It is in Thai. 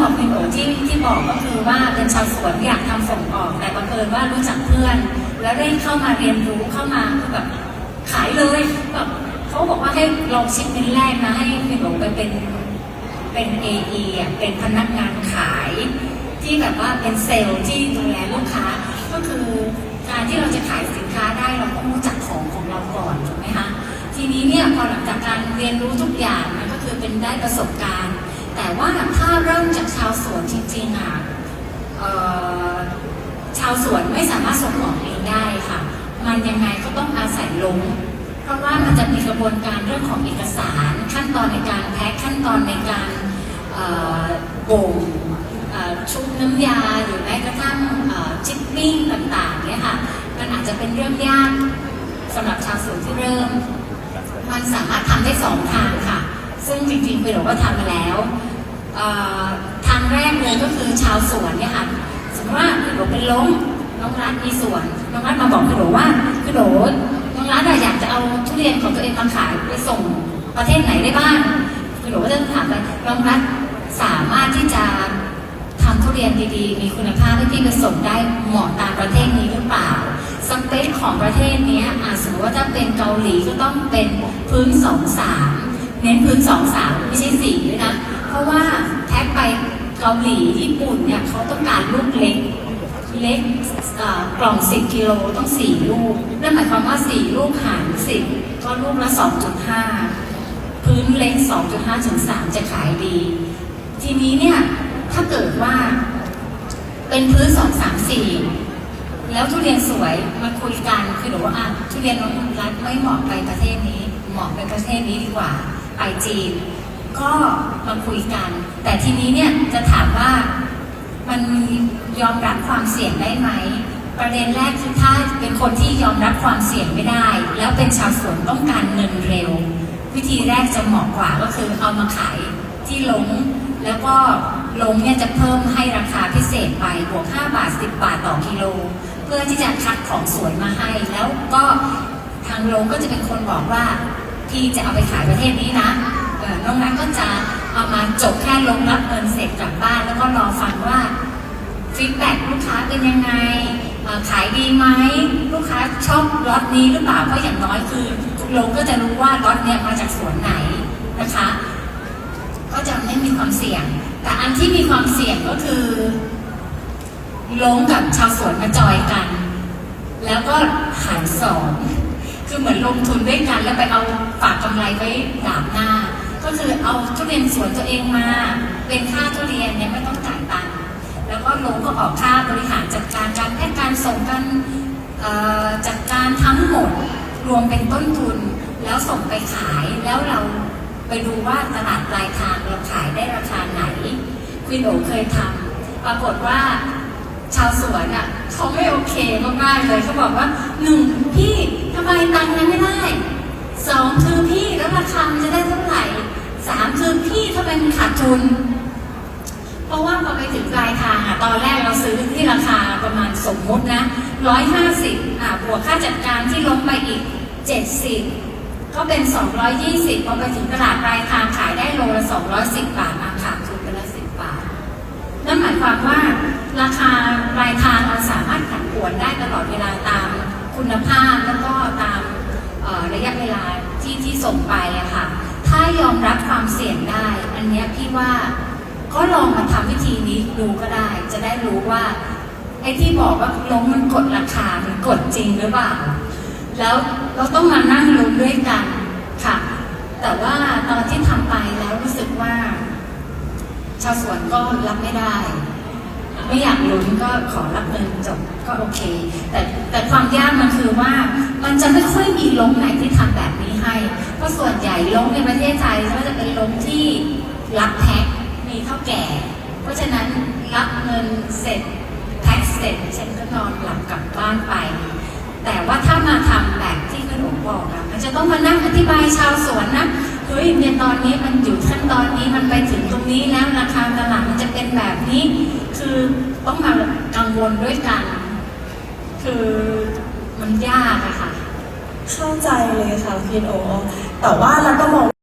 ของคุณโอที่ที่บอกก็คือว่าเป็นชาวสวนอยากทำส่งออก แต่บังเอิญว่ารู้จักเพื่อน แล้วได้เข้ามาเรียนรู้เข้ามาแบบขายเลยแบบเขาบอกว่าให้ลองชิปเป็นแรกนะให้คุณโอไปเป็นเป็น AE อะเป็นพนักงานขายที่แบบว่าเป็นเซลล์ที่ดูแลลูกค้า ก็คือการที่เราจะขายสินค้าได้เราต้องรู้จักของของเราก่อนถูกไหมคะทีนี้เนี่ยพอหลังจากการเรียนรู้ทุกอย่างมันก็คือเป็นได้ประสบการณ์ แต่ว่าถ้าเริ่มจากชาวสวนจริงๆอะชาวสวนไม่สามารถส่งออกเองได้ค่ะ มันยังไงก็ต้องอาศัยลง เพราะว่ามันจะมีกระบวนการเรื่องของเอกสารขั้นตอนในการแพ็คขั้นตอนในการบ่งชุบน้ำยาหรือแม้กระทั่งชิปปิ้งต่างๆเนี่ยค่ะ มันอาจจะเป็นเรื่องยากสำหรับชาวสวนที่เริ่ม มันสามารถทำได้สองทางค่ะ ซึ่งจริงๆคุณหลวงก็ทำมาแล้ว ทางแรกเลยก็คือชาวสวนเนี่ยค่ะสมมติว่าคุณหลวงเป็นล้มน้องรัฐมีสวนน้องรัฐมาบอกคุณหลวงว่าคุณหลวงน้องรัฐอยากจะเอาทุเรียนของตัวเองมาขายไปส่งประเทศไหนได้บ้างคุณหลวงก็จะถามไปน้องรัฐสามารถที่จะทำทุเรียนดีๆ มีคุณภาพให้พี่ไปส่งได้เหมาะตามประเทศนี้หรือเปล่าสเปคของประเทศนี้อะสมมติว่าถ้าเป็นเกาหลีก็ต้องเป็นพื้นสองสามเน้นพื้นสองสามไม่ใช่สี่ด้วยนะ เพราะว่าแท็กไปเกาหลีญี่ปุ่นเนี่ยเขาต้องการลูกเล็ก เล็กกล่อง 10 กิโลต้องสี่ลูก นั่นหมายความว่า 4 ลูกหาร 10 ก็ลูกละ 2.5 พื้นเล็ก 2.5ถึง3จะขายดี ทีนี้เนี่ย ถ้าเกิดว่าเป็นพื้น 2 3 4แล้วทุเรียนสวยมาคุยกันคือหนูว่าอะทุเรียนน้องรัฐไม่เหมาะไปประเทศนี้ เหมาะไปประเทศนี้ดีกว่า ไปจีน ก็มาคุยกัน แต่ทีนี้เนี่ยจะถามว่ามันยอมรับความเสี่ยงได้ไหม ประเด็นแรกคือถ้าเป็นคนที่ยอมรับความเสี่ยงไม่ได้ แล้วเป็นชาวสวนต้องการเงินเร็ว วิธีแรกจะเหมาะกว่าก็คือเอามาขายที่ลง แล้วก็ลงเนี่ยจะเพิ่มให้ราคาพิเศษไปบวก 5 บาท 10 บาทต่อกิโล เพื่อที่จะคัดของสวยมาให้ แล้วก็ทางลงก็จะเป็นคนบอกว่าพี่จะเอาไปขายประเทศนี้นะ น้องนัทก็จะเอามาจบแค่ลงรับเงินเสร็จกลับบ้าน แล้วก็รอฟังว่าฟีดแบ็ลูกค้าเป็นยังไงขายดีไหมลูกค้าชอบล็อตนี้หรือเปล่าเพราะอย่างน้อยคือลงก็จะรู้ว่าล็อตเนี่ยมาจากสวนไหนนะคะ ก็จะไม่มีความเสี่ยง แต่อันที่มีความเสี่ยงก็คือลงกับชาวสวนมาจอยกัน แล้วก็หารสองคือเหมือนลงทุนด้วยกันแล้วไปเอาฝากกำไรไว้ดาบหน้า ก็คือเอาทุเรียนสวนตัวเองมา เป็นค่าทุเรียนเนี่ยไม่ต้องจ่ายตังค์แล้วก็ลงก็ออกค่าบริหารจัดการการแพ็กการส่งกันเอ่อจัดการทั้งหมดรวมเป็นต้นทุน แล้วส่งไปขายแล้วเราไปดูว่าตลาดปลายทางเราขายได้ราคาไหนคุณโอเคยทำปรากฏว่าชาวสวนอะเขาไม่โอเคมากๆเลยเขาบอกว่าหนึ่งพี่ทำไมตังค์นั้นไม่ได้ พี่ทำไมมันขาดทุน เพราะว่าพอไปถึงปลายทางอะตอนแรกเราซื้อที่ราคาประมาณสมมตินะร้อยห้าสิบอะบวกค่าจัดการที่ลงไปอีกเจ็ดสิบก็เป็นสองร้อยยี่สิบพอไปถึงตลาดปลายทางขายได้โลละสองร้อยสิบบาทอะขาดทุนไปละสิบบาท นั่นหมายความว่าราคาปลายทางเราสามารถผันผวนได้ตลอดเวลาตามคุณภาพแล้วก็ตามระยะเวลาที่ที่ส่งไปอะค่ะายอมรับความเสี่ยงได้ อันนี้พี่ว่าก็ลองมาทำวิธีนี้ดูก็ได้ จะได้รู้ว่าไอ้ที่บอกว่าลงมันกดราคา มันกดจริงหรือเปล่า แล้วเราต้องมานั่งลุ้นด้วยกันค่ะ แต่ว่าตอนที่ทำไปแล้วรู้สึกว่า ชาวสวนก็รับไม่ได้ ไม่อยากลุ้นก็ขอรับเงินจบก็โอเค แต่แต่ความยากมันคือว่ามันจะไม่ค่อยมีลงไหนที่ทำแบบนี้ให้ เพราะส่วนใหญ่ลงในประเทศไทยก็จะเป็นลงที่รับแพ็คมีเท่าแก่ เพราะฉะนั้นรับเงินเสร็จแพ็คเสร็จฉันก็นอนหลับกลับบ้านไป แต่ว่าถ้ามาทำแบบที่คุณโอ๋บอกอะมันจะต้องมานั่งอธิบายชาวสวนนะ เฮ้ยเนี่ยตอนนี้มันอยู่ขั้นตอนนี้มันไปถึงตรงนี้แล้วราคาตลาดมันจะเป็นแบบนี้ คือต้องมากังวลด้วยกัน คือมันยากอะค่ะ เข้าใจเลยค่ะพี่โอแต่ว่าเราก็มอง